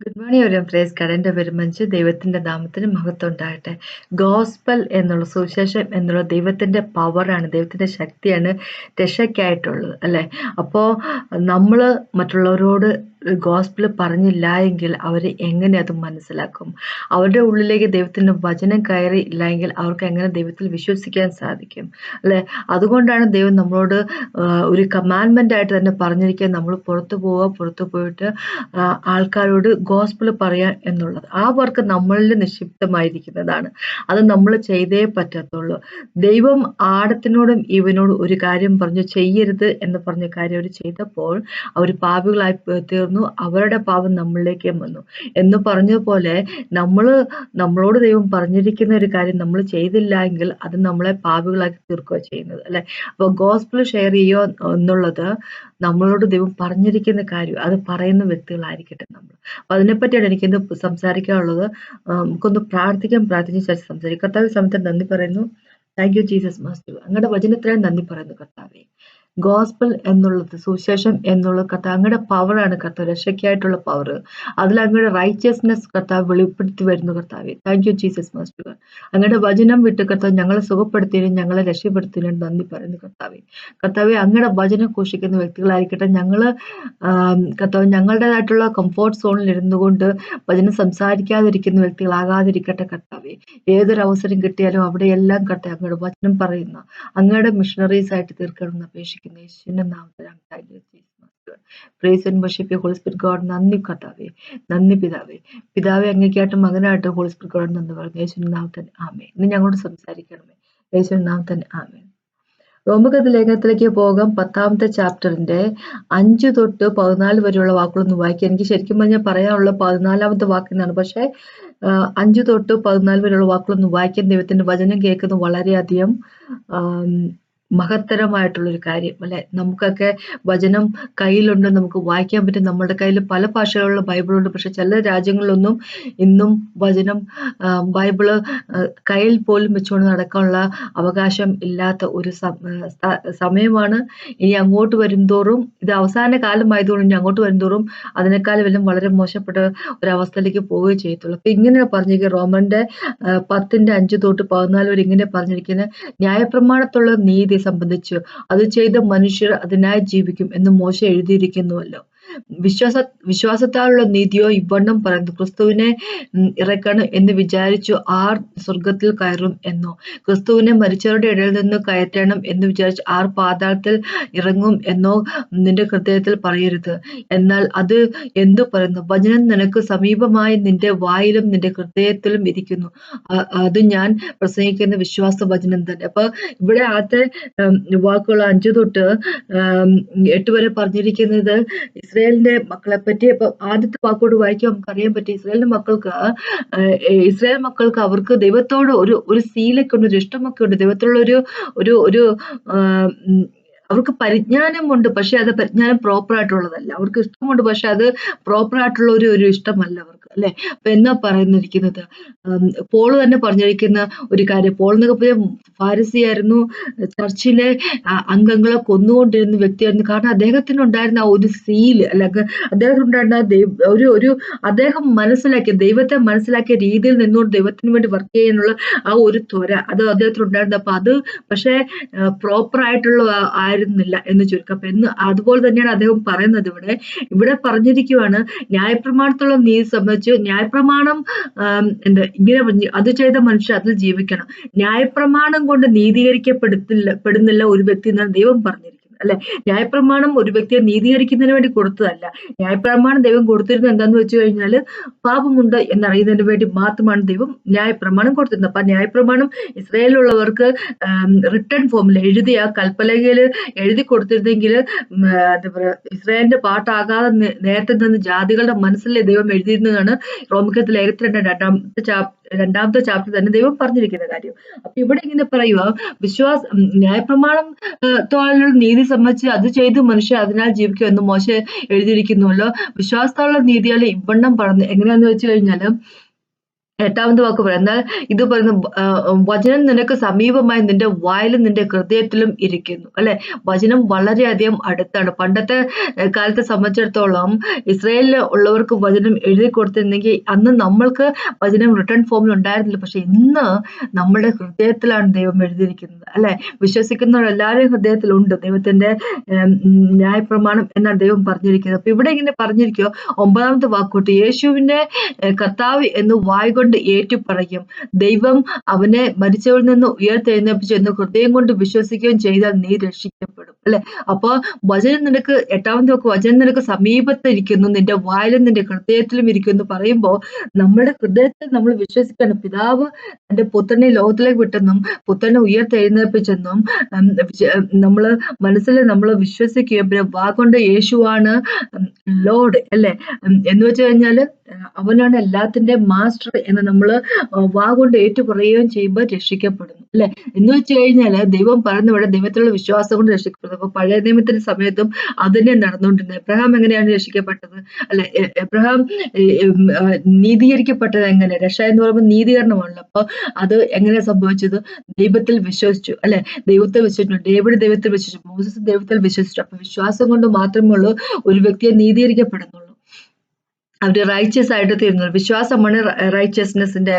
Good morning ഒരു praise കടന്റെ പെരുമഞ്ച് ദൈവത്തിന്റെ നാമത്തിന് മഹത്വം ഉണ്ടാകട്ടെ. ഗോസ്പൽ എന്നുള്ള സുവിശേഷം എന്നുള്ള ദൈവത്തിന്റെ പവറാണ് ദൈവത്തിന്റെ ശക്തിയാണ് രക്ഷയ്ക്കായിട്ടുള്ളത് അല്ലേ? അപ്പോൾ നമ്മൾ മറ്റുള്ളവരോട് ഗോസ്പിൾ പറഞ്ഞില്ല എങ്കിൽ അവർ എങ്ങനെ അത് മനസ്സിലാക്കും? അവരുടെ ഉള്ളിലേക്ക് ദൈവത്തിന്റെ വചനം കയറി ഇല്ല എങ്കിൽ അവർക്ക് എങ്ങനെ ദൈവത്തിൽ വിശ്വസിക്കാൻ സാധിക്കും? അല്ലെ? അതുകൊണ്ടാണ് ദൈവം നമ്മളോട് ഒരു കമാൻമെന്റ് ആയിട്ട് തന്നെ പറഞ്ഞിരിക്കുക നമ്മൾ പുറത്തു പോവുക പുറത്തു പോയിട്ട് ആൾക്കാരോട് ഗോസ്പിൾ പറയാൻ എന്നുള്ളത്. ആ വർക്ക് നമ്മളിൽ നിക്ഷിപ്തമായിരിക്കുന്നതാണ്. അത് നമ്മൾ ചെയ്തേ പറ്റത്തുള്ളൂ. ദൈവം ആടത്തിനോടും ഇവനോടും ഒരു കാര്യം പറഞ്ഞു ചെയ്യരുത് എന്ന് പറഞ്ഞ കാര്യം അവർ ചെയ്തപ്പോൾ അവർ പാപികളായി തീർന്നു തീർന്നു അവരുടെ പാപം നമ്മളിലേക്കും വന്നു. എന്ന് പറഞ്ഞതുപോലെ നമ്മൾ നമ്മളോട് ദൈവം പറഞ്ഞിരിക്കുന്ന ഒരു കാര്യം നമ്മൾ ചെയ്തില്ല എങ്കിൽ അത് നമ്മളെ പാപികളാക്കി തീർക്കുക ചെയ്യുന്നത് അല്ലെ? അപ്പോൾ ഗോസ്പിൾ ഷെയർ ചെയ്യോ എന്നുള്ളത് നമ്മളോട് ദൈവം പറഞ്ഞിരിക്കുന്ന കാര്യം അത് പറയുന്ന വ്യക്തികളായിരിക്കട്ടെ നമ്മൾ. അപ്പൊ അതിനെപ്പറ്റിയാണ് എനിക്കിന്ന് സംസാരിക്കാനുള്ളത്. നമുക്കൊന്ന് പ്രാർത്ഥിക്കാൻ പ്രാർത്ഥിച്ച് ശേഷം സംസാരിക്കും. കർത്താവ് സമയത്ത് നന്ദി പറയുന്നു. താങ്ക് യു ജീസസ് മാസ്റ്റർ അങ്ങയുടെ വചനത്തിനായി നന്ദി പറയുന്നു കർത്താവേ. ഗോസ്പൽ എന്നുള്ളത് സുശേഷം എന്നുള്ള കർത്താവ് അങ്ങയുടെ പവറാണ് കർത്താവ് രക്ഷയ്ക്കായിട്ടുള്ള പവർ അതിൽ അങ്ങയുടെ റൈറ്റിയസ്നെസ് കർത്താവ് വെളിപ്പെടുത്തി വരുന്നു കർത്താവ്. താങ്ക് യു ജീസസ് മാസ്റ്റർ അങ്ങയുടെ വചനം വിട്ട് കർത്താവ് ഞങ്ങളെ സുഖപ്പെടുത്തിയതിനും ഞങ്ങളെ രക്ഷപ്പെടുത്തിയതിനും നന്ദി പറയുന്നു കർത്താവ്. കർത്താവ് അങ്ങയുടെ വചനം ഘോഷിക്കുന്ന വ്യക്തികളായിരിക്കട്ടെ ഞങ്ങൾ കർത്താവ് ഞങ്ങളുടേതായിട്ടുള്ള കംഫോർട്ട് സോണിൽ ഇരുന്നുകൊണ്ട് വചനം സംസാരിക്കാതിരിക്കുന്ന വ്യക്തികളാകാതിരിക്കട്ടെ കർത്താവ്. ഏതൊരു അവസരം കിട്ടിയാലും അവിടെയെല്ലാം കർത്താവ് അങ്ങയുടെ വചനം പറയുന്ന അങ്ങയുടെ മിഷണറീസ് ആയിട്ട് തീർക്കണമെന്ന് അപേക്ഷിക്കുന്നു. പ്രാർത്ഥിക്കുന്നു യേശുവിന്റെ നാമത്തിലാണ് praise and worship holy spirit God നന്ദി കർത്താവേ. നന്ദി പിതാവേ. പിതാവെ അങ്ങേക്കായിട്ട് മകനായിട്ട് ഹോളി സ്പിരിറ്റ് ഗോഡ് നന്ദി പറഞ്ഞു യേശുവിന്റെ നാമത്തിൽ ആമേ ഇന്ന് ഞങ്ങളോട് സംസാരിക്കണമേ. യേശുവിൻ നാം ആമേ റോമകത്ത് ലേഖനത്തിലേക്ക് പോകാം. പത്താമത്തെ ചാപ്റ്ററിന്റെ അഞ്ചു തൊട്ട് പതിനാല് വരെയുള്ള വാക്കുകളൊന്ന് വായിക്കുക എനിക്ക് ശരിക്കും പറഞ്ഞാൽ പറയാനുള്ള പതിനാലാമത്തെ വാക്കിനാണ് പക്ഷേ അഞ്ചു തൊട്ട് പതിനാല് വരെയുള്ള വാക്കുകളൊന്ന് വായിക്കാൻ ദൈവത്തിന്റെ വചനം കേൾക്കുന്നത് വളരെയധികം മഹത്തരമായിട്ടുള്ളൊരു കാര്യം. അല്ലെ? നമുക്കൊക്കെ വചനം കയ്യിലുണ്ട് നമുക്ക് വായിക്കാൻ പറ്റും. നമ്മുടെ കയ്യിൽ പല ഭാഷകളുള്ള ബൈബിളുണ്ട്. പക്ഷെ ചില രാജ്യങ്ങളിലൊന്നും ഇന്നും വചനം ബൈബിൾ കയ്യിൽ പോലും വെച്ചുകൊണ്ട് നടക്കാനുള്ള അവകാശം ഇല്ലാത്ത ഒരു സമയമാണ്. ഇനി അങ്ങോട്ട് വരുംതോറും ഇത് അവസാന കാലമായതുകൊണ്ട് ഇനി അങ്ങോട്ട് വരുംതോറും അതിനേക്കാൾ വല്ലതും വളരെ മോശപ്പെട്ട ഒരവസ്ഥയിലേക്ക് പോവുകയും ചെയ്യത്തുള്ളൂ. അപ്പൊ ഇങ്ങനെ പറഞ്ഞിരിക്കുക റോമന്റെ പത്തിന്റെ അഞ്ച് തൊട്ട് പതിനാല് വരെ ഇങ്ങനെ പറഞ്ഞിരിക്കുന്ന ന്യായപ്രമാണത്തുള്ള നീതി സംബന്ധിച്ച് അത് ചെയ്ത മനുഷ്യർ അതിനായി ജീവിക്കും എന്ന് മോശ എഴുതിയിരിക്കുന്നുവല്ലോ. വിശ്വാസ വിശ്വാസത്താലുള്ള നീതിയോ ഇവണ്ണം പറയുന്നു ക്രിസ്തുവിനെ ഇറക്കണം എന്ന് വിചാരിച്ചു ആർ സ്വർഗത്തിൽ കയറും എന്നോ. ക്രിസ്തുവിനെ മരിച്ചവരുടെ ഇടയിൽ നിന്ന് കയറ്റണം എന്ന് വിചാരിച്ച് ആർ പാതാളത്തിൽ ഇറങ്ങും എന്നോ നിന്റെ ഹൃദയത്തിൽ പറയരുത്. എന്നാൽ അത് എന്തു പറയുന്നു വചനം നിനക്ക് സമീപമായി നിന്റെ വായിലും നിന്റെ ഹൃദയത്തിലും ഇരിക്കുന്നു. അത് ഞാൻ പ്രസംഗിക്കുന്ന വിശ്വാസ വചനം തന്നെ. അപ്പൊ ഇവിടെ ആദ്യത്തെ വാക്കുകൾ അഞ്ചു തൊട്ട് എട്ട് വരെ പറഞ്ഞിരിക്കുന്നത് ഇസ്രായേലിന്റെ മക്കളെ പറ്റി ഇപ്പൊ ആദ്യത്തെ വാക്കോട് വായിക്കാൻ നമുക്ക് അറിയാൻ പറ്റും ഇസ്രായേലിന്റെ മക്കൾക്ക് ഇസ്രായേൽ മക്കൾക്ക് അവർക്ക് ദൈവത്തോട് ഒരു ഒരു സീലൊക്കെ ഉണ്ട് ഒരു ഇഷ്ടമൊക്കെ ഉണ്ട് ദൈവത്തിലുള്ള ഒരു ഒരു ഒരു അവർക്ക് പരിജ്ഞാനമുണ്ട് പക്ഷെ അത് പരിജ്ഞാനം പ്രോപ്പർ ആയിട്ടുള്ളതല്ല. അവർക്ക് ഇഷ്ടമുണ്ട് പക്ഷെ അത് പ്രോപ്പർ ആയിട്ടുള്ള ഒരു ഒരു ഇഷ്ടമല്ല അവർക്ക്. അല്ലെ? അപ്പൊ എന്നാ പറയുന്നിരിക്കുന്നത്? പോൾ തന്നെ പറഞ്ഞിരിക്കുന്ന ഒരു കാര്യം. പോൾ എന്നൊക്കെ പറഞ്ഞ ഫാരസിയായിരുന്നു. ചർച്ചിലെ അംഗങ്ങളെ കൊന്നുകൊണ്ടിരുന്ന വ്യക്തിയായിരുന്നു. കാരണം അദ്ദേഹത്തിന് ഉണ്ടായിരുന്ന ഒരു സീൽ അല്ലെങ്കിൽ അദ്ദേഹത്തിന് ഉണ്ടായിരുന്ന ഒരു ഒരു അദ്ദേഹം മനസ്സിലാക്കിയ ദൈവത്തെ മനസ്സിലാക്കിയ രീതിയിൽ നിന്നുകൊണ്ട് ദൈവത്തിന് വേണ്ടി വർക്ക് ചെയ്യാനുള്ള ആ ഒരു ത്വര അത് അദ്ദേഹത്തിന് ഉണ്ടായിരുന്നു അപ്പൊ അത് പക്ഷേ പ്രോപ്പർ ആയിട്ടുള്ള ആയിരുന്നില്ല എന്ന് ചുരുക്കം. അപ്പൊ എന്ന് അതുപോലെ തന്നെയാണ് അദ്ദേഹം പറയുന്നത് ഇവിടെ. ഇവിടെ പറഞ്ഞിരിക്കുവാണ് ന്യായപ്രമാണത്തുള്ള നീതി സംബന്ധിച്ച് വെച്ച് ന്യായപ്രമാണം എന്താ ഇങ്ങനെ അത് ചെയ്ത മനുഷ്യർ അതിൽ ജീവിക്കണം. ന്യായപ്രമാണം കൊണ്ട് നീതീകരിക്കപ്പെടുത്തില്ല പെടുന്നില്ല ഒരു വ്യക്തി എന്നാണ് ദൈവം പറഞ്ഞിരിക്കുന്നത്. അല്ലെ? ന്യായപ്രമാണം ഒരു വ്യക്തിയെ നീതീകരിക്കുന്നതിന് വേണ്ടി കൊടുത്തതല്ല. ന്യായപ്രമാണം ദൈവം കൊടുത്തിരുന്നത് എന്താന്ന് വെച്ച് കഴിഞ്ഞാൽ പാപമുണ്ട് എന്നറിയുന്നതിന് വേണ്ടി മാത്രമാണ് ദൈവം ന്യായപ്രമാണം കൊടുത്തിരുന്നത്. അപ്പൊ ന്യായപ്രമാണം ഇസ്രയേലിലുള്ളവർക്ക് റിട്ടേൺ ഫോമിൽ എഴുതിയ കൽപ്പലകയിൽ എഴുതി കൊടുത്തിരുന്നെങ്കിൽ എന്താ പറയുക ഇസ്രായേലിന്റെ പാട്ടാകാതെ നേരത്തെ നിന്ന് ജാതികളുടെ മനസ്സിലെ ദൈവം എഴുതിയിരുന്നതാണ്? റോമിക്കത്തിൽ ഏകത്തിരണ്ട് രണ്ടാമത്തെ ചാപ്റ്റർ രണ്ടാമത്തെ ചാപ്റ്റർ തന്നെ ദൈവം പറഞ്ഞിരിക്കുന്ന കാര്യം. അപ്പൊ ഇവിടെ ഇങ്ങനെ പറയുക വിശ്വാസ ന്യായപ്രമാണം തോളിലുള്ള നീതി സംബന്ധിച്ച് അത് ചെയ്ത് മനുഷ്യർ അതിനാൽ ജീവിക്കും എന്ന് മോശം എഴുതിയിരിക്കുന്നുവല്ലോ. വിശ്വാസത്തോളം നീതിയാൽ ഇവണ്ണം പറഞ്ഞു എങ്ങനെയാന്ന് വെച്ച് കഴിഞ്ഞാൽ എട്ടാമത്തെ വാക്ക് പറയാം. എന്നാൽ ഇത് പറയുന്ന വചനം നിനക്ക് സമീപമായി നിന്റെ വായിലും നിന്റെ ഹൃദയത്തിലും ഇരിക്കുന്നു. അല്ലെ? വചനം വളരെയധികം അടുത്താണ്. പണ്ടത്തെ കാലത്തെ സംബന്ധിച്ചിടത്തോളം ഇസ്രയേലിൽ ഉള്ളവർക്ക് വചനം എഴുതി കൊടുത്തിരുന്നെങ്കിൽ അന്ന് നമ്മൾക്ക് വചനം റിട്ടേൺ ഫോമിൽ ഉണ്ടായിരുന്നില്ല. പക്ഷെ ഇന്ന് നമ്മുടെ ഹൃദയത്തിലാണ് ദൈവം എഴുതിയിരിക്കുന്നത്. അല്ലെ? വിശ്വസിക്കുന്നവർ എല്ലാവരുടെയും ഹൃദയത്തിലുണ്ട് ദൈവത്തിന്റെ ന്യായപ്രമാണം എന്നാണ് ദൈവം പറഞ്ഞിരിക്കുന്നത്. അപ്പൊ ഇവിടെ ഇങ്ങനെ പറഞ്ഞിരിക്കുക ഒമ്പതാമത്തെ വാക്കോട്ട് യേശുവിന്റെ കർത്താവ് എന്ന് വായ് കൊണ്ട് ഏറ്റുപറയും. ദൈവം അവനെ മരിച്ചവരിൽ നിന്ന് ഉയർത്തെഴുന്നേപ്പിച്ചു എന്ന് ഹൃദയം കൊണ്ട് വിശ്വസിക്കുകയും ചെയ്താൽ നീ രക്ഷിക്കപ്പെടും. അല്ലെ? അപ്പൊ വചനം നിനക്ക് എട്ടാമത്തെ വാക്ക് വചനം നിനക്ക് സമീപത്ത് ഇരിക്കുന്നു നിന്റെ വായിലും നിന്റെ ഹൃദയത്തിലും ഇരിക്കുന്നു പറയുമ്പോൾ നമ്മുടെ ഹൃദയത്തിൽ നമ്മൾ വിശ്വസിക്കണം പിതാവ് തന്റെ പുത്രനെ ലോകത്തിലേക്ക് വിട്ടെന്നും പുത്രനെ ഉയർത്തെഴുന്നേൽപ്പിച്ചെന്നും നമ്മൾ മനസ്സിൽ നമ്മൾ വിശ്വസിക്കുകയും പിന്നെ വാഗൊണ്ട് യേശുവാണ് ലോഡ് അല്ലെ? എന്ന് വെച്ച് കഴിഞ്ഞാൽ അവനാണ് എല്ലാത്തിന്റെ മാസ്റ്റർ എന്ന് നമ്മൾ വാ കൊണ്ട് ഏറ്റു പറയുകയും ചെയ്യുമ്പോൾ രക്ഷിക്കപ്പെടുന്നു അല്ലെ? എന്ന് വെച്ച് കഴിഞ്ഞാൽ ദൈവം പറയുന്ന ഇവിടെ ദൈവത്തിലുള്ള വിശ്വാസം കൊണ്ട് രക്ഷിക്കപ്പെടുന്നു. അപ്പൊ പഴയ നിയമത്തിന്റെ സമയത്തും അതിനെ നടന്നുകൊണ്ടിരുന്നത്. എബ്രഹാം എങ്ങനെയാണ് രക്ഷിക്കപ്പെട്ടത് അല്ലെ? എബ്രഹാം നീതീകരിക്കപ്പെട്ടത് എങ്ങനെ? രക്ഷ എന്ന് പറയുമ്പോൾ നീതീകരണമാണല്ലോ. അപ്പൊ അത് എങ്ങനെ സംഭവിച്ചത്? ദൈവത്തിൽ വിശ്വസിച്ചു അല്ലെ? ദൈവത്തെ വിശ്വസിച്ചു. ഡേവിഡ് ദൈവത്തിൽ വിശ്വസിച്ചു. മോസസ് ദൈവത്തിൽ വിശ്വസിച്ചു. അപ്പൊ വിശ്വാസം കൊണ്ട് മാത്രമേ ഉള്ളൂ ഒരു വ്യക്തിയെ നീതീകരിക്കപ്പെടുന്നുള്ളൂ. അവർ റൈച്ചസ് ആയിട്ട് തീരുന്നത്. വിശ്വാസമാണ് റൈച്ചസ്നെസ്സിന്റെ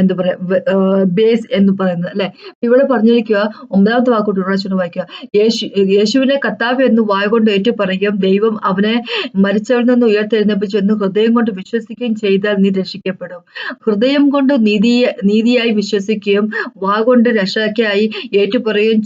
എന്താ പറയുക ബേസ് എന്ന് പറയുന്നത് അല്ലെ? ഇവിടെ പറഞ്ഞിരിക്കുക ഒമ്പതാമത്തെ വാക്കോട്ട് ഉറച്ചു വായിക്കുക. യേശു യേശുവിനെ കർത്താവ് എന്ന് വായ കൊണ്ട് ഏറ്റു പറയുകയും ദൈവം അവനെ മരിച്ചവരിൽ നിന്ന് ഉയർത്തെഴുന്നേപ്പിച്ചു എന്ന് ഹൃദയം കൊണ്ട് വിശ്വസിക്കുകയും ചെയ്താൽ നീ രക്ഷിക്കപ്പെടും. ഹൃദയം കൊണ്ട് നീതി നീതിയായി വിശ്വസിക്കുകയും വാ കൊണ്ട് രക്ഷയ്ക്കായി ഏറ്റുപറയുകയും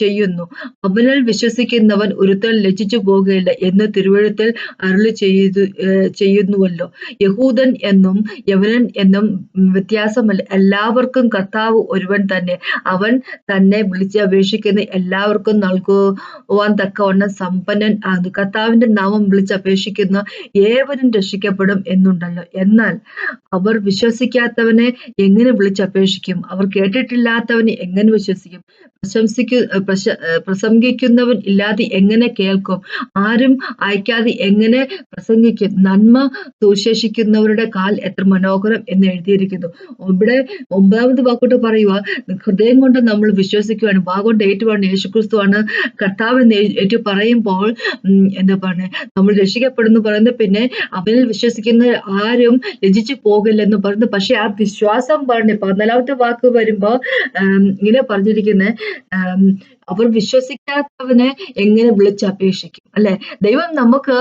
ചെയ്യുന്നു. അവനിൽ വിശ്വസിക്കുന്നവൻ ഒരുത്തൽ ലജ്ജിച്ചു പോകുകയില്ല എന്ന് തിരുവഴുത്തിൽ അരുളി ചെയ്തു ചെയ്യുന്നുവല്ലോ. യഹൂദൻ എന്നും യവനൻ എന്നും വ്യത്യാസമല്ല. എല്ലാവർക്കും കർത്താവ് ഒരുവൻ തന്നെ. അവൻ തന്നെ വിളിച്ച് അപേക്ഷിക്കുന്ന എല്ലാവർക്കും നൽകുവാൻ തക്കവണ്ണം സമ്പന്നൻ ആകുന്നു. കർത്താവിന്റെ നാമം വിളിച്ച് അപേക്ഷിക്കുന്ന ഏവരും രക്ഷിക്കപ്പെടും എന്നുണ്ടല്ലോ. എന്നാൽ അവർ വിശ്വസിക്കാത്തവനെ എങ്ങനെ വിളിച്ചപേക്ഷിക്കും? അവർ കേട്ടിട്ടില്ലാത്തവനെ എങ്ങനെ വിശ്വസിക്കും? പ്രശംസിക്കു പ്രശ പ്രസംഗിക്കുന്നവൻ ഇല്ലാതെ എങ്ങനെ കേൾക്കും? ആരും അയക്കാതെ എങ്ങനെ പ്രസംഗിക്കും? നന്മ സുശേഷിക്കുന്നവരുടെ കാൽ എത്ര മനോഹരം എന്ന് എഴുതിയിരിക്കുന്നു. ഇവിടെ ഒമ്പതാമത് വാക്കോട്ട് പറയുക ഹൃദയം കൊണ്ട് നമ്മൾ വിശ്വസിക്കുകയാണ് വാ കൊണ്ട് ഏറ്റുവാണ് യേശുക്രിസ്തുവാണ് കർത്താവ് എന്ന് ഏറ്റു പറയുമ്പോൾ എന്താ പറയുക നമ്മൾ രക്ഷിക്കപ്പെടുന്നു പറയുന്നത് പിന്നെ അവനിൽ വിശ്വസിക്കുന്ന ആരും രചിച്ചു പോകില്ലെന്ന് പറയുന്നു പക്ഷെ ആ വിശ്വാസം പറഞ്ഞു പതിനാലാമത്തെ വാക്ക് വരുമ്പോ ആം, ഇങ്ങനെ പറഞ്ഞിരിക്കുന്നത് അവർ വിശ്വസിക്കാത്തവന് എങ്ങനെ വിളിച്ചപേക്ഷിക്കും അല്ലെ? ദൈവം നമുക്ക്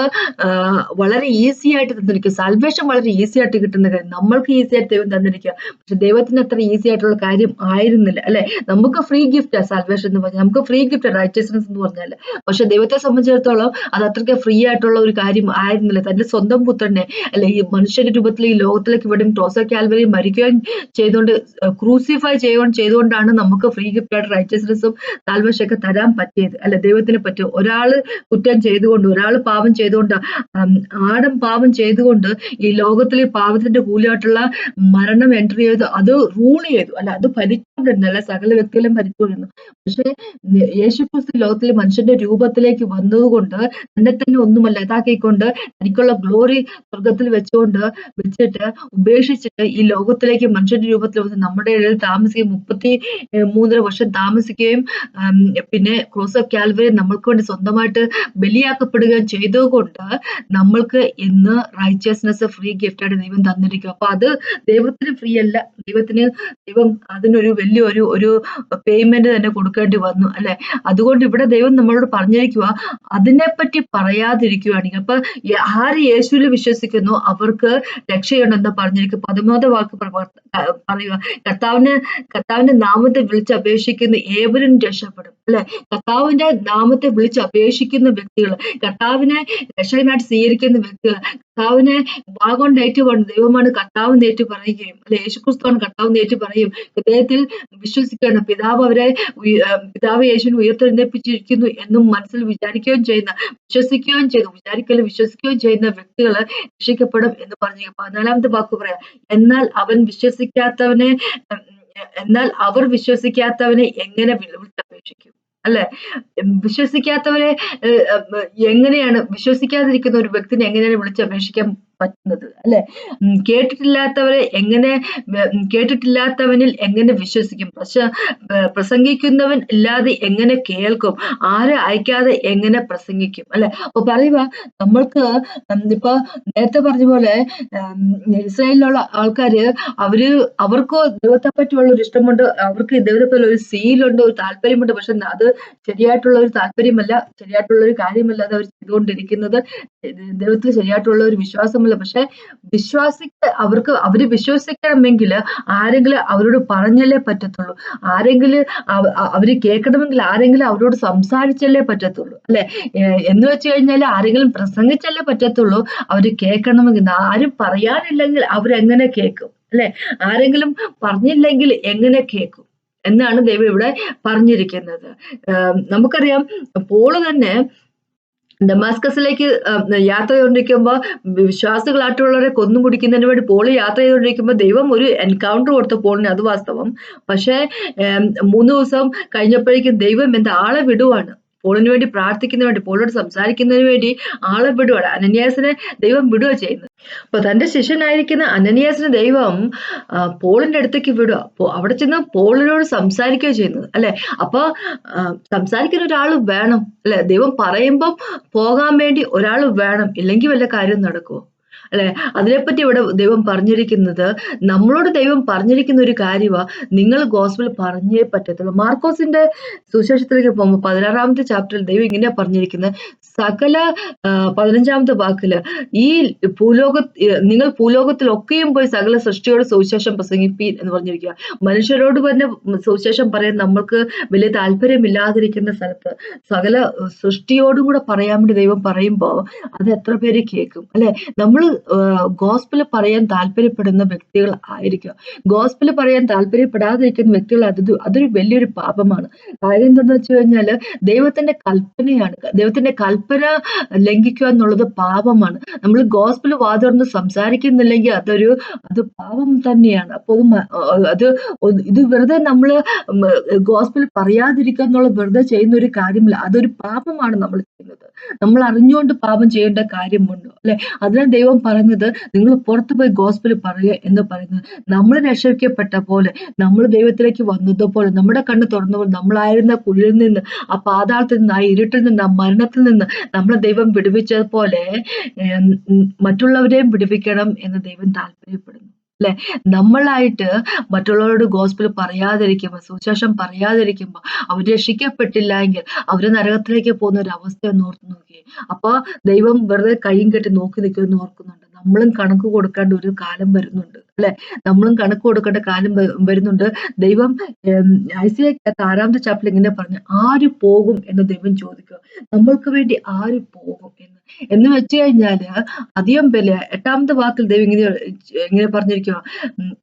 വളരെ ഈസി ആയിട്ട് തന്നിരിക്കും. സാൽവേഷൻ വളരെ ഈസി ആയിട്ട് കിട്ടുന്ന കാര്യം. നമ്മൾക്ക് ഈസി ആയിട്ട് ദൈവം തന്നിരിക്കുക. പക്ഷെ ദൈവത്തിന് അത്ര ഈസി ആയിട്ടുള്ള കാര്യം ആയിരുന്നില്ല അല്ലെ? നമുക്ക് ഫ്രീ ഗിഫ്റ്റ് സൽവേഷൻ എന്ന് പറഞ്ഞാൽ. നമുക്ക് ഫ്രീ ഗിഫ്റ്റ് റൈറ്റസ്നെസ് എന്ന് പറഞ്ഞാൽ പക്ഷെ ദൈവത്തെ സംബന്ധിച്ചിടത്തോളം അത് അത്രയ്ക്ക് ഫ്രീ ആയിട്ടുള്ള ഒരു കാര്യം ആയിരുന്നില്ല. തന്റെ സ്വന്തം പുത്രനെ അല്ലെ ഈ മനുഷ്യന്റെ രൂപത്തിൽ ഈ ലോകത്തിലേക്ക് ഇവിടെയും ടോസ കാൽവരി മരിക്കുകയും ചെയ്തുകൊണ്ട് ക്രൂസിഫൈ ചെയ്യുകയും ചെയ്തുകൊണ്ടാണ് നമുക്ക് ഫ്രീ ഗിഫ്റ്റ് ആയിട്ട് റൈറ്റസ്നെസ്സും സാൽവേഷൻ ഒക്കെ തരാൻ പറ്റിയത് അല്ല ദൈവത്തിന് പറ്റും ഒരാൾ കുറ്റം ചെയ്തുകൊണ്ട് ഒരാൾ പാപം ചെയ്തുകൊണ്ട് ആടം പാപം ചെയ്തുകൊണ്ട് ഈ ലോകത്തിൽ ഈ പാപത്തിന്റെ കൂലിയായിട്ടുള്ള മരണം എന്റർ ചെയ്തു അത് റൂൾ ചെയ്തു. അല്ല അത് ഭരിച്ചുകൊണ്ടിരുന്നു അല്ല സകല വ്യക്തികളും ഭരിച്ചുകൊണ്ടിരുന്നു. പക്ഷേ യേശുക്രിസ്തു ലോകത്തിൽ മനുഷ്യന്റെ രൂപത്തിലേക്ക് വന്നതുകൊണ്ട് തന്നെ തന്നെ ഒന്നുമല്ല ഇതാക്കിക്കൊണ്ട് തനിക്കുള്ള ഗ്ലോറി സ്വർഗത്തിൽ വെച്ചുകൊണ്ട് വെച്ചിട്ട് ഉപേക്ഷിച്ചിട്ട് ഈ ലോകത്തിലേക്ക് മനുഷ്യന്റെ രൂപത്തിൽ വന്ന് നമ്മുടെ ഇടയിൽ താമസിക്കുകയും മുപ്പത്തി മൂന്നര വർഷം താമസിക്കുകയും പിന്നെ ക്രോസ് ഓഫ് കാൽവരി നമ്മൾക്ക് വേണ്ടി സ്വന്തമായിട്ട് ബലിയാക്കപ്പെടുകയും ചെയ്തുകൊണ്ട് നമ്മൾക്ക് ഇന്ന് റൈച്ചസ്നെസ് ഫ്രീ ഗിഫ്റ്റ് ആയിട്ട് ദൈവം തന്നിരിക്കും അപ്പൊ അത് ദൈവത്തിന് ഫ്രീ അല്ല. ദൈവത്തിന് ദൈവം അതിനൊരു വലിയൊരു ഒരു പേയ്മെന്റ് തന്നെ കൊടുക്കേണ്ടി വന്നു അല്ലെ? അതുകൊണ്ട് ഇവിടെ ദൈവം നമ്മളോട് പറഞ്ഞിരിക്കുക അതിനെപ്പറ്റി പറയാതിരിക്കുകയാണെങ്കിൽ അപ്പൊ ആര് യേശുവിൽ വിശ്വസിക്കുന്നു അവർക്ക് രക്ഷയുണ്ടെന്ന് പറഞ്ഞിരിക്കും. പതിമൂന്നാമത്തെ വാക്ക് പറയുക കർത്താവിന് കർത്താവിന്റെ നാമത്തെ വിളിച്ച് അപേക്ഷിക്കുന്ന. ഏവരും രക്ഷപ്പെടും. അല്ലെ? കർത്താവിന്റെ നാമത്തെ വിളിച്ച് അപേക്ഷിക്കുന്ന വ്യക്തികൾ കർത്താവിനെ രക്ഷകനായിട്ട് സ്വീകരിക്കുന്ന വ്യക്തികൾ കർത്താവിനെ വാഗോണ്ട് ദൈവമാണ് കർത്താവ് ഏറ്റു പറയുകയും അല്ലെ? യേശുക്രിസ്തുവാണ് കർത്താവ് ഏറ്റു പറയും ഹൃദയത്തിൽ വിശ്വസിക്കുകയാണ്. പിതാവ് അവരെ പിതാവ് യേശുവിനെ ഉയർത്തെഴുന്നേപ്പിച്ചിരിക്കുന്നു എന്നും മനസ്സിൽ വിചാരിക്കുകയും ചെയ്യുന്ന വിശ്വസിക്കുകയും ചെയ്തു വിചാരിക്കലും വിശ്വസിക്കുകയും ചെയ്യുന്ന വ്യക്തികൾ രക്ഷിക്കപ്പെടും എന്ന് പറഞ്ഞു. പതിനാലാമത്തെ വാക്ക് പറയാം. എന്നാൽ അവൻ വിശ്വസിക്കാത്തവനെ എന്നാൽ അവർ വിശ്വസിക്കാത്തവനെ എങ്ങനെ വിളി- വിളിച്ചപേക്ഷിക്കും അല്ലെ? വിശ്വസിക്കാത്തവരെ എങ്ങനെയാണ് വിശ്വസിക്കാതിരിക്കുന്ന ഒരു വ്യക്തിനെ എങ്ങനെയാണ് വിളിച്ചപേക്ഷിക്കാൻ പറ്റുന്നത് അല്ലെ? കേട്ടിട്ടില്ലാത്തവരെ എങ്ങനെ കേട്ടിട്ടില്ലാത്തവനിൽ എങ്ങനെ വിശ്വസിക്കും? പക്ഷെ പ്രസംഗിക്കുന്നവൻ ഇല്ലാതെ എങ്ങനെ കേൾക്കും? ആരെ അയക്കാതെ എങ്ങനെ പ്രസംഗിക്കും അല്ലെ? അപ്പൊ പറയുക നമ്മൾക്ക് ഇപ്പൊ നേരത്തെ പറഞ്ഞ പോലെ ഇസ്രായേലിലുള്ള ആൾക്കാര് അവർ അവർക്ക് ദൈവത്തെ പറ്റിയുള്ള ഒരു ഇഷ്ടമുണ്ട് അവർക്ക് ദൈവത്തെ ഒരു സീലുണ്ട് ഒരു താല്പര്യമുണ്ട് പക്ഷെ അത് ശരിയായിട്ടുള്ള ഒരു താല്പര്യമല്ല ശരിയായിട്ടുള്ള ഒരു കാര്യമല്ല കാര്യമല്ലാതെ അവർ ചെയ്തുകൊണ്ടിരിക്കുന്നത്. ദൈവത്തിൽ ശരിയായിട്ടുള്ള ഒരു വിശ്വാസമല്ല പക്ഷെ വിശ്വാസിക്ക അവർക്ക് അവർ വിശ്വസിക്കണമെങ്കിൽ ആരെങ്കിലും അവരോട് പറഞ്ഞല്ലേ പറ്റത്തുള്ളൂ. ആരെങ്കിലും അവർ കേൾക്കണമെങ്കിൽ ആരെങ്കിലും അവരോട് സംസാരിച്ചല്ലേ പറ്റത്തുള്ളൂ. അല്ലെ? എന്ന് വെച്ച് കഴിഞ്ഞാൽ ആരെങ്കിലും പ്രസംഗിച്ചല്ലേ പറ്റത്തുള്ളൂ. അവർ കേൾക്കണമെങ്കിൽ ആരും പറയാനില്ലെങ്കിൽ അവരെങ്ങനെ കേൾക്കും? അല്ലെ? ആരെങ്കിലും പറഞ്ഞില്ലെങ്കിൽ എങ്ങനെ കേൾക്കും? എന്നാണ് ദൈവം ഇവിടെ പറഞ്ഞിരിക്കുന്നത്. നമുക്കറിയാം പോൾ തന്നെ ഡമാസ്കസിലേക്ക് യാത്ര ചെയ്തുകൊണ്ടിരിക്കുമ്പോൾ വിശ്വാസികളായിട്ടുള്ളവരെ കൊന്നു കുടിക്കുന്നതിന് വേണ്ടി പോൾ യാത്ര ചെയ്തുകൊണ്ടിരിക്കുമ്പോൾ ദൈവം ഒരു എൻകൗണ്ടർ കൊടുത്ത പോളിന് അത് വാസ്തവം. പക്ഷേ മൂന്ന് ദിവസം കഴിഞ്ഞപ്പോഴേക്കും ദൈവം എന്താ ആളെ വിടുവാണ്. പോളിന് വേണ്ടി പ്രാർത്ഥിക്കുന്നതിന് വേണ്ടി പോളിനോട് സംസാരിക്കുന്നതിന് വേണ്ടി ആളെ വിടുവാണ്. അനന്യാസിനെ ദൈവം വിടുക ചെയ്യുന്നത്. അപ്പൊ തന്റെ ശിഷ്യനായിരിക്കുന്ന അനന്യാസിനെ ദൈവം പോളിന്റെ അടുത്തേക്ക് വിടുക അപ്പോ അവിടെ ചെന്ന് പോളിനോട് സംസാരിക്കുകയോ ചെയ്യുന്നത് അല്ലെ? അപ്പൊ സംസാരിക്കുന്ന ഒരാൾ വേണം അല്ലെ? ദൈവം പറയുമ്പം പോകാൻ വേണ്ടി ഒരാൾ വേണം ഇല്ലെങ്കിൽ വല്ല കാര്യം നടക്കുമോ അല്ലെ? അതിനെപ്പറ്റി ഇവിടെ ദൈവം പറഞ്ഞിരിക്കുന്നത് നമ്മളോട് ദൈവം പറഞ്ഞിരിക്കുന്ന ഒരു കാര്യമാ നിങ്ങൾ ഗോസ്ബിൾ പറഞ്ഞേ പറ്റത്തുള്ളൂ. മാർക്കോസിന്റെ സുശേഷത്തിലേക്ക് പോകുമ്പോൾ പതിനാറാമത്തെ ചാപ്റ്ററിൽ ദൈവം ഇങ്ങനെയാ പറഞ്ഞിരിക്കുന്നത് സകല പതിനഞ്ചാമത്തെ വാക്കിൽ ഈ ഭൂലോക നിങ്ങൾ ഭൂലോകത്തിലൊക്കെയും പോയി സകല സൃഷ്ടിയോട് സുവിശേഷം പ്രസംഗിപ്പി എന്ന് പറഞ്ഞിരിക്കുക മനുഷ്യരോട് തന്നെ സുവിശേഷം പറയാൻ നമ്മൾക്ക് വലിയ താല്പര്യമില്ലാതിരിക്കുന്ന സ്ഥലത്ത് സകല സൃഷ്ടിയോടും കൂടെ പറയാൻ വേണ്ടി ദൈവം പറയുമ്പോൾ അത് എത്ര പേര് കേൾക്കും അല്ലെ? നമ്മൾ ഗോസ്പിൾ പറയാൻ താല്പര്യപ്പെടുന്ന വ്യക്തികൾ ആയിരിക്കുക. ഗോസ്പിൽ പറയാൻ താല്പര്യപ്പെടാതിരിക്കുന്ന വ്യക്തികൾ അത് അതൊരു വലിയൊരു പാപമാണ്. കാര്യം എന്താണെന്ന് വെച്ച് കഴിഞ്ഞാൽ ദൈവത്തിന്റെ കൽപ്പനയാണ്. ദൈവത്തിന്റെ കൽപ്പന ലംഘിക്കുക എന്നുള്ളത് പാപമാണ്. നമ്മൾ ഗോസ്പിൽ വാതുറന്ന് സംസാരിക്കുന്നില്ലെങ്കിൽ അതൊരു അത് പാപം തന്നെയാണ്. അപ്പൊ അത് ഇത് വെറുതെ നമ്മൾ ഗോസ്പിൽ പറയാതിരിക്കുക എന്നുള്ളത് വെറുതെ ചെയ്യുന്ന ഒരു കാര്യമില്ല. അതൊരു പാപമാണ് നമ്മൾ ചെയ്യുന്നത്. നമ്മൾ അറിഞ്ഞുകൊണ്ട് പാപം ചെയ്യേണ്ട കാര്യമുണ്ടോ അല്ലെ? അതിനാൽ ദൈവം പറയുന്നത് നിങ്ങൾ പുറത്തു പോയി ഗോസ്പിൾ പറയുക എന്ന് പറയുന്നത് നമ്മൾ രക്ഷിക്കപ്പെട്ട പോലെ നമ്മൾ ദൈവത്തിലേക്ക് വന്നതുപോലെ നമ്മുടെ കണ്ണ് തുറന്നപ്പോൾ നമ്മളായിരുന്ന കുഴിയിൽ നിന്ന് ആ പാതാളത്തിൽ നിന്ന് ആ ഇരുട്ടിൽ നിന്ന് ആ മരണത്തിൽ നിന്ന് നമ്മളെ ദൈവം വിടുവിച്ചതുപോലെ മറ്റുള്ളവരെയും വിടുവിക്കണം എന്ന് ദൈവം താല്പര്യപ്പെടുന്നു. അല്ലെ? നമ്മളായിട്ട് മറ്റുള്ളവരോട് ഗോസ്പിൾ പറയാതിരിക്കുമ്പോൾ സുശേഷം പറയാതിരിക്കുമ്പോൾ അവർ രക്ഷിക്കപ്പെട്ടില്ല എങ്കിൽ അവർ നരകത്തിലേക്ക് പോകുന്ന ഒരു അവസ്ഥ ഒന്ന് ഓർത്ത് നോക്കിയേ അപ്പൊ ദൈവം വെറുതെ കൈയും കെട്ടി നോക്കി നിൽക്കുമെന്ന് ഓർക്കുന്നുണ്ട്. നമ്മളും കണക്ക് കൊടുക്കേണ്ട ഒരു കാലം വരുന്നുണ്ട്. അല്ലെ? നമ്മളും കണക്ക് കൊടുക്കേണ്ട കാലം വരുന്നുണ്ട്. ദൈവം ഐസിയക്കകത്ത് ആറാമത്തെ ചാപ്റ്റർ ഇങ്ങനെ പറഞ്ഞു ആര് പോകും എന്ന് ദൈവം ചോദിക്കുക. നമ്മൾക്ക് വേണ്ടി ആര് പോകും എന്ന്? എന്ന് വെച്ച് കഴിഞ്ഞാൽ അധികം വില എട്ടാമത്തെ വാക്കിൽ ദൈവം ഇങ്ങനെ ഇങ്ങനെ പറഞ്ഞിരിക്കുക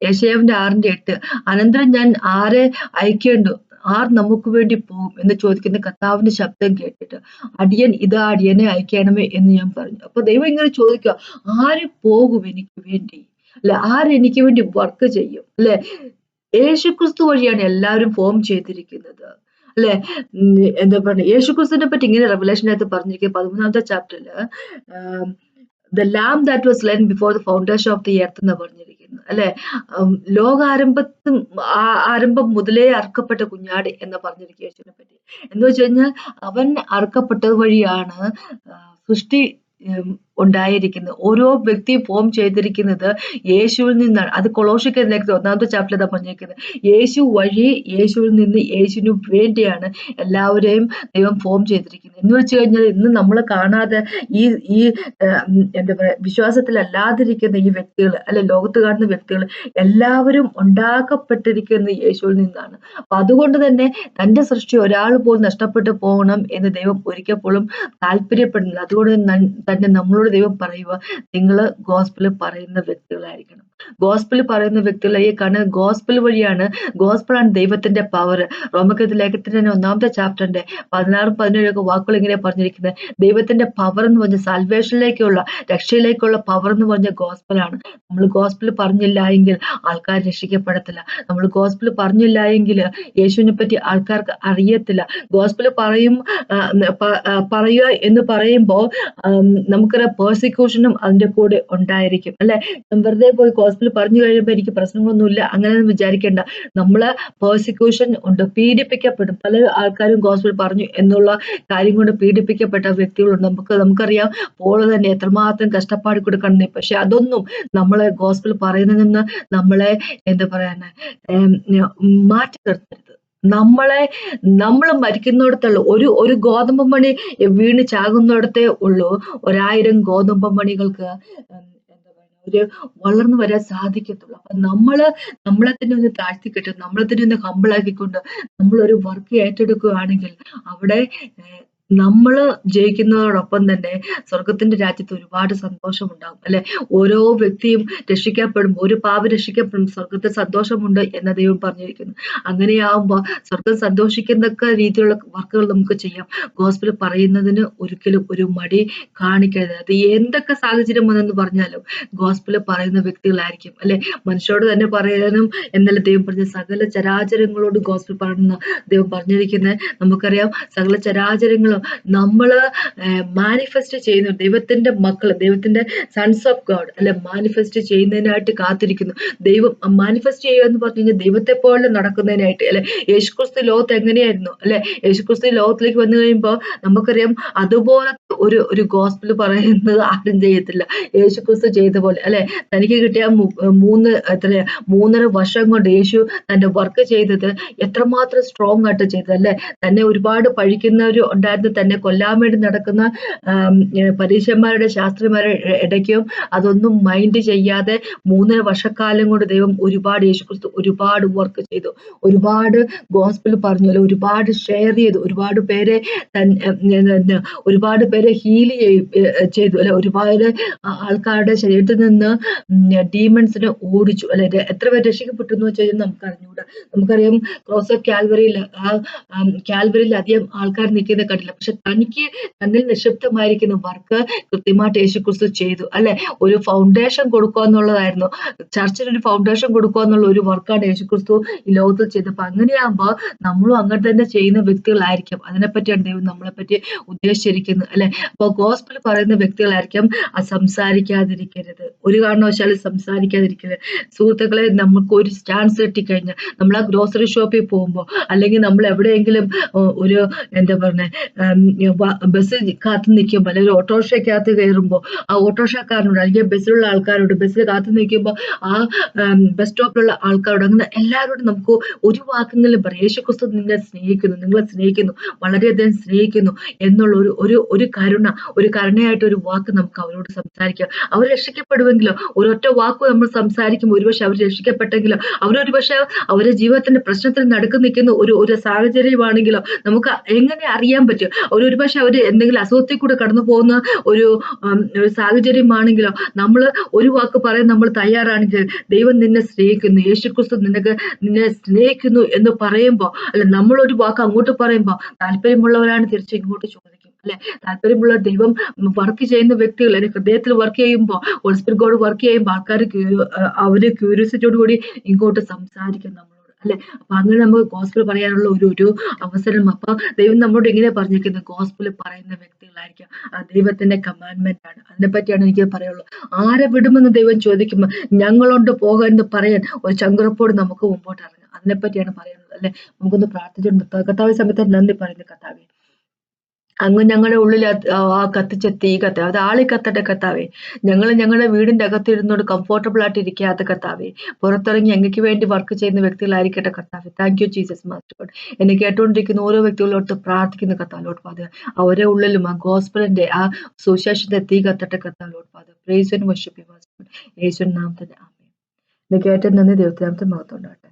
യേശയാവിന്റെ ആറിന്റെ എട്ട് അനന്തരം ഞാൻ ആരെ അയക്കേണ്ടു? ആർ നമുക്ക് വേണ്ടി പോകും എന്ന് ചോദിക്കുന്ന കർത്താവിന്റെ ശബ്ദം കേട്ടിട്ട് അടിയൻ ഇതാ അടിയനെ അയക്കണമേ എന്ന് ഞാൻ പറഞ്ഞു. അപ്പൊ ദൈവം ഇങ്ങനെ ചോദിക്കുക ആര് പോകും എനിക്ക് വേണ്ടി? അല്ലെ? ആരെനിക്ക് വേണ്ടി വർക്ക് ചെയ്യും? അല്ലെ? യേശുക്രിസ്തു വഴിയാണ് എല്ലാവരും ഫോം ചെയ്തിരിക്കുന്നത്. അല്ലെ? എന്താ പറയുക യേശുക്രിസ്തുവിനെ പറ്റി ഇങ്ങനെ റെവലേഷനകത്ത് പറഞ്ഞിരിക്കുക. പതിമൂന്നാമത്തെ ചാപ്റ്ററിൽ the lamb that was slain before the foundation of the earth എന്ന് പറഞ്ഞിരിക്കുന്നത് അല്ലെ? ലോകാരംഭത്തും ആ- ആരംഭം മുതലേ അർക്കപ്പെട്ട കുഞ്ഞാട് എന്ന് പറഞ്ഞിരിക്കും യേശുവിനെ പറ്റി. എന്ന് വെച്ച് കഴിഞ്ഞാൽ അവൻ അർക്കപ്പെട്ടത് വഴിയാണ് സൃഷ്ടി ഉണ്ടായിരിക്കുന്നത് ഓരോ വ്യക്തിയും ഫോം ചെയ്തിരിക്കുന്നത് യേശുവിൽ നിന്നാണ്. അത് കൊളോഷിക്കലേക്ക് ഒന്നാമത്തെ ചാപ്റ്റർ പറഞ്ഞിരിക്കുന്നത്. യേശു വഴി യേശുവിൽ നിന്ന് യേശുവിന് വേണ്ടിയാണ് എല്ലാവരെയും ദൈവം ഫോം ചെയ്തിരിക്കുന്നത്. എന്ന് വെച്ച് കഴിഞ്ഞാൽ ഇന്ന് നമ്മൾ കാണാതെ ഈ ഈ എന്താ പറയുക വിശ്വാസത്തിലല്ലാതിരിക്കുന്ന ഈ വ്യക്തികൾ അല്ലെ ലോകത്ത് കാണുന്ന വ്യക്തികൾ എല്ലാവരും ഉണ്ടാക്കപ്പെട്ടിരിക്കുന്നത് യേശുവിൽ നിന്നാണ്. അപ്പൊ അതുകൊണ്ട് തന്നെ തന്റെ സൃഷ്ടി ഒരാൾ പോലും നഷ്ടപ്പെട്ടു പോകണം എന്ന് ദൈവം ഒരിക്കൽ പോലും താല്പര്യപ്പെടുന്നില്ല. അതുകൊണ്ട് തന്നെ നമ്മളോട് ദൈവം പറയുക നിങ്ങൾ ഗോസ്പിൾ പറയുന്ന വ്യക്തികളായിരിക്കണം. ഗോസ്പിൾ പറയുന്ന വ്യക്തികളെ ഈ കാണുന്ന ഗോസ്പിൾ വഴിയാണ് ഗോസ്പിളാണ് ദൈവത്തിന്റെ പവർ റോമക്കത്ത് തന്നെ ഒന്നാമത്തെ ചാപ്റ്ററിന്റെ പതിനാറും പതിനേഴൊക്കെ വാക്കുകൾ ഇങ്ങനെ പറഞ്ഞിരിക്കുന്നത്. ദൈവത്തിന്റെ പവർ എന്ന് പറഞ്ഞ സാൽവേഷനിലേക്കുള്ള രക്ഷയിലേക്കുള്ള പവർ എന്ന് പറഞ്ഞ ഗോസ്പിളാണ് നമ്മൾ ഗോസ്പിൾ പറഞ്ഞില്ല എങ്കിൽ ആൾക്കാർ രക്ഷിക്കപ്പെടത്തില്ല. നമ്മൾ ഗോസ്പിൾ പറഞ്ഞില്ല എങ്കിൽ യേശുവിനെ പറ്റി ആൾക്കാർക്ക് അറിയത്തില്ല. ഗോസ്പിൾ പറയും പറയുക എന്ന് പറയുമ്പോൾ നമുക്കൊരു പേഴ്സിക്യൂഷനും അതിന്റെ കൂടെ ഉണ്ടായിരിക്കും. അല്ലെ? വെറുതെ പോയി ഗോസ്പിൽ പറഞ്ഞു കഴിയുമ്പോൾ എനിക്ക് പ്രശ്നങ്ങളൊന്നുമില്ല. അങ്ങനെയൊന്നും വിചാരിക്കേണ്ട. നമ്മൾ പേഴ്സിക്യൂഷൻ ഉണ്ട്. പീഡിപ്പിക്കപ്പെടും. പല ആൾക്കാരും ഗോസ്പിൽ പറഞ്ഞു എന്നുള്ള കാര്യം കൊണ്ട് പീഡിപ്പിക്കപ്പെട്ട വ്യക്തികളുണ്ട്. നമുക്ക് നമുക്കറിയാം പോൾ തന്നെ എത്രമാത്രം കഷ്ടപ്പാട് കൊടുക്കണം പക്ഷെ അതൊന്നും നമ്മളെ ഗോസ്പിൽ പറയുന്നതിൽ നിന്ന് നമ്മളെ എന്താ പറയുന്ന മാറ്റി നിർത്തരുത്. നമ്മളെ നമ്മൾ മരിക്കുന്നിടത്തുള്ളൂ ഒരു ഒരു ഗോതമ്പ് മണി വീണ് ചാകുന്നിടത്തേ ഉള്ളൂ. ഒരായിരം ഗോതമ്പ് മണികൾക്ക് ഒരു വളർന്നു വരാൻ സാധിക്കത്തുള്ളൂ. അപ്പൊ നമ്മൾ നമ്മളെ തന്നെ ഒന്ന് താഴ്ത്തിക്കെട്ട് നമ്മളെ തന്നെ ഒന്ന് ഹമ്പിളാക്കിക്കൊണ്ട് നമ്മളൊരു വർക്ക് ഏറ്റെടുക്കുകയാണെങ്കിൽ അവിടെ നമ്മൾ ജയിക്കുന്നതോടൊപ്പം തന്നെ സ്വർഗത്തിന്റെ രാജ്യത്ത് ഒരുപാട് സന്തോഷമുണ്ടാകും അല്ലെ? ഓരോ വ്യക്തിയും രക്ഷിക്കപ്പെടും ഒരു പാപ രക്ഷിക്കപ്പെടും സ്വർഗത്തിൽ സന്തോഷമുണ്ട് എന്ന ദൈവം പറഞ്ഞിരിക്കുന്നു. അങ്ങനെയാവുമ്പോൾ സ്വർഗം സന്തോഷിക്കുന്നൊക്കെ രീതിയിലുള്ള വർക്കുകൾ നമുക്ക് ചെയ്യാം. ഗോസ്പിൽ പറയുന്നതിന് ഒരിക്കലും ഒരു മടി കാണിക്കരുത്. അത് എന്തൊക്കെ സാഹചര്യം വന്നെന്ന് പറഞ്ഞാലും ഗോസ്പിൽ പറയുന്ന വ്യക്തികളായിരിക്കും അല്ലെ? മനുഷ്യരോട് തന്നെ പറയാനും എന്നല്ല ദൈവം പറഞ്ഞ സകല ചരാചരങ്ങളോട് ഗോസ്പിൽ പറയുന്ന ദൈവം പറഞ്ഞിരിക്കുന്നത് നമുക്കറിയാം സകല ചരാചരങ്ങളും നമ്മൾ മാനിഫെസ്റ്റ് ചെയ്യുന്നു ദൈവത്തിന്റെ മക്കൾ ദൈവത്തിന്റെ സൺസ് ഓഫ് ഗോഡ് അല്ലെ മാനിഫെസ്റ്റ് ചെയ്യുന്നതിനായിട്ട് കാത്തിരിക്കുന്നു. ദൈവം മാനിഫെസ്റ്റ് ചെയ്യുക എന്ന് പറഞ്ഞു കഴിഞ്ഞാൽ ദൈവത്തെ പോലെ നടക്കുന്നതിനായിട്ട് അല്ലെ യേശുക്രിസ്തു ലോകത്ത് എങ്ങനെയായിരുന്നു അല്ലെ യേശുക്രിസ്തു ലോകത്തിലേക്ക് വന്നു കഴിയുമ്പോൾ നമുക്കറിയാം അതുപോലെ ഒരു ഒരു ഗോസ്പിൾ പറയുന്നത് ആരും ചെയ്യത്തില്ല. യേശുക്രിസ്തു ചെയ്ത പോലെ അല്ലെ തനിക്ക് കിട്ടിയ മൂന്ന് എത്ര മൂന്നര വർഷം കൊണ്ട് യേശു തന്റെ വർക്ക് ചെയ്തത് എത്രമാത്രം സ്ട്രോങ് ആയിട്ട് ചെയ്തത് അല്ലെ തന്നെ ഒരുപാട് പഴിക്കുന്നവർ ഉണ്ടായിരുന്ന. തന്നെ കൊല്ലാൻ വേണ്ടി നടക്കുന്ന പരീക്ഷന്മാരുടെ ശാസ്ത്രിമാരുടെ ഇടയ്ക്കും അതൊന്നും മൈൻഡ് ചെയ്യാതെ മൂന്നര വർഷക്കാലം കൊണ്ട് ദൈവം ഒരുപാട് യേശുക്രിസ്തു ഒരുപാട് വർക്ക് ചെയ്തു. ഒരുപാട് ഗോസ്പിൾ പറഞ്ഞു അല്ലെ ഒരുപാട് ഷെയർ ചെയ്തു. ഒരുപാട് പേരെ ഒരുപാട് പേരെ ഹീൽ ചെയ്തു. അല്ലെ ഒരുപാട് ആൾക്കാരുടെ ശരീരത്തിൽ നിന്ന് ഡീമൺസിനെ ഓടിച്ചു. അല്ലെ എത്ര പേര് രക്ഷിക്കപ്പെട്ടു എന്ന് വെച്ച് കഴിഞ്ഞാൽ നമുക്ക് അറിഞ്ഞുകൂടാ നമുക്കറിയാം ക്രോസ് ഓഫ് കാൽവറിയിൽ ആ കാൽവറിയിൽ അധികം ആൾക്കാർ നിൽക്കുന്നത് കണ്ടില്ല. പക്ഷെ തനിക്ക് തന്നിൽ നിക്ഷിപ്തമായിരിക്കുന്ന വർക്ക് കൃത്യമായിട്ട് യേശുക്രിസ്തു ചെയ്തു അല്ലെ? ഒരു ഫൗണ്ടേഷൻ കൊടുക്കുക എന്നുള്ളതായിരുന്നു. ചർച്ചിന് ഒരു ഫൗണ്ടേഷൻ കൊടുക്കുക എന്നുള്ള ഒരു വർക്കാണ് യേശുക്രിസ്തു ഈ ലോകത്തിൽ ചെയ്തത്. അപ്പൊ അങ്ങനെയാകുമ്പോൾ നമ്മളും അങ്ങനെ തന്നെ ചെയ്യുന്ന വ്യക്തികളായിരിക്കും. അതിനെപ്പറ്റിയാണ് ദൈവം നമ്മളെ പറ്റി ഉദ്ദേശിച്ചിരിക്കുന്നത് അല്ലെ? അപ്പൊ ഗോസ്പിൾ പറയുന്ന വ്യക്തികളായിരിക്കും. ആ സംസാരിക്കാതിരിക്കരുത്. ഒരു കാരണവശാലും സംസാരിക്കാതിരിക്കരുത്. സുഹൃത്തുക്കളെ നമുക്ക് ഒരു സ്റ്റാൻസ് കിട്ടിക്കഴിഞ്ഞാൽ നമ്മൾ ആ ഗ്രോസറി ഷോപ്പിൽ പോകുമ്പോൾ അല്ലെങ്കിൽ നമ്മൾ എവിടെയെങ്കിലും ഒരു എന്താ പറഞ്ഞ ബസ് കാത്തു നിൽക്കുമ്പോൾ അല്ലെങ്കിൽ ഓട്ടോറിക്ഷയ്ക്കകത്ത് കയറുമ്പോൾ ആ ഓട്ടോറിക്ഷക്കാരനോട് അല്ലെങ്കിൽ ബസ്സിലുള്ള ആൾക്കാരോട് ബസ്സിൽ കാത്തു നിൽക്കുമ്പോൾ ആ ബസ് സ്റ്റോപ്പിലുള്ള ആൾക്കാരോട് അങ്ങനെ എല്ലാവരോടും നമുക്ക് ഒരു വാക്കെങ്കിലും പറയാം. യേശു ക്രിസ്തു നിന്നെ സ്നേഹിക്കുന്നു നിങ്ങളെ സ്നേഹിക്കുന്നു വളരെയധികം സ്നേഹിക്കുന്നു എന്നുള്ള ഒരു ഒരു ഒരു കരുണ ഒരു കരുണയായിട്ട് ഒരു വാക്ക് നമുക്ക് അവരോട് സംസാരിക്കാം. അവർ രക്ഷിക്കപ്പെടുമെങ്കിലോ ഒരൊറ്റ വാക്ക് നമ്മൾ സംസാരിക്കുമ്പോൾ ഒരുപക്ഷെ അവർ രക്ഷിക്കപ്പെട്ടെങ്കിലോ അവരൊരു പക്ഷെ അവരുടെ ജീവിതത്തിന്റെ പ്രശ്നത്തിൽ നടക്കുന്നിരിക്കുന്ന നിൽക്കുന്ന ഒരു ഒരു സാഹചര്യമാണെങ്കിലോ നമുക്ക് എങ്ങനെ അറിയാൻ പറ്റും? അവർ ഒരുപക്ഷെ അവർ എന്തെങ്കിലും അസുഖത്തിൽ കൂടെ കടന്നു പോകുന്ന ഒരു ഒരു സാഹചര്യമാണെങ്കിലോ നമ്മൾ ഒരു വാക്ക് പറയാൻ നമ്മൾ തയ്യാറാണെങ്കിൽ ദൈവം നിന്നെ സ്നേഹിക്കുന്നു യേശുക്രിസ്തു നിനക്ക് നിന്നെ സ്നേഹിക്കുന്നു എന്ന് പറയുമ്പോൾ അല്ല നമ്മൾ ഒരു വാക്ക് അങ്ങോട്ട് പറയുമ്പോൾ താല്പര്യമുള്ളവരാണ് തിരിച്ച് ഇങ്ങോട്ട് ചോദിക്കും അല്ലെ? താല്പര്യമുള്ള ദൈവം വർക്ക് ചെയ്യുന്ന വ്യക്തികൾ അല്ലെങ്കിൽ ഹൃദയത്തിൽ വർക്ക് ചെയ്യുമ്പോൾ ഗോഡ് വർക്ക് ചെയ്യുമ്പോൾ ആൾക്കാർ അവർ ക്യൂരിയോസിറ്റിയോട് കൂടി ഇങ്ങോട്ട് സംസാരിക്കും നമ്മൾ അല്ലെ? അപ്പൊ അങ്ങനെ നമുക്ക് ഗോസ്പിൾ പറയാനുള്ള ഒരു ഒരു അവസരം അപ്പൊ ദൈവം നമ്മളോട് ഇങ്ങനെ പറഞ്ഞിരിക്കുന്നത് ഗോസ്പിൾ പറയുന്ന വ്യക്തികളായിരിക്കാം. ദൈവത്തിന്റെ കമാൻഡ്മെന്റ് ആണ്. അതിനെ പറ്റിയാണ് എനിക്ക് പറയുള്ളൂ ആരെ വിടുമെന്ന് ദൈവം ചോദിക്കുമ്പോൾ ഞങ്ങളോണ്ട് പോകാൻ പറയാൻ ഒരു ചങ്കുറപ്പോട് നമുക്ക് മുമ്പോട്ട് ഇറങ്ങാം. അതിനെപ്പറ്റിയാണ് പറയുന്നത് അല്ലെ? നമുക്കൊന്ന് പ്രാർത്ഥിച്ചുകൊണ്ട് കർത്താവ് സമയത്ത് നന്ദി പറയുന്നു കർത്താവെ. അങ്ങ് ഞങ്ങളുടെ ഉള്ളിൽ ആ കത്തിച്ച തീ കത്ത അത് ആളി കത്തട്ടെ കത്താവേ. ഞങ്ങൾ ഞങ്ങളുടെ വീടിന്റെ അകത്തിരുന്നോട് കംഫോർട്ടബിൾ ആയിട്ട് ഇരിക്കാത്ത കത്താവേ. പുറത്തിറങ്ങി അങ്ങക്ക് വേണ്ടി വർക്ക് ചെയ്യുന്ന വ്യക്തികളായിരിക്കട്ടെ കത്താവേ. Thank you Jesus master God എന്നെ കേട്ടുകൊണ്ടിരിക്കുന്ന ഓരോ വ്യക്തികളോട് പ്രാർത്ഥിക്കുന്ന കത്താലോട്ട് പാത അവരെ ഉള്ളിലും ആ ഗോസ്പലിന്റെ ആ സുശേഷത്തെ തീ കത്തട്ടെ കത്താലോട്ട് ഫാദർ പ്രേസ് വർഷിപ്പ് യേശുവിൻ നാമത്തിന്റെ ആമേ എന്നെ കേട്ട നന്ദി ദൈവത്തിനാമത്തെ മഹത്വം ഉണ്ടാകട്ടെ.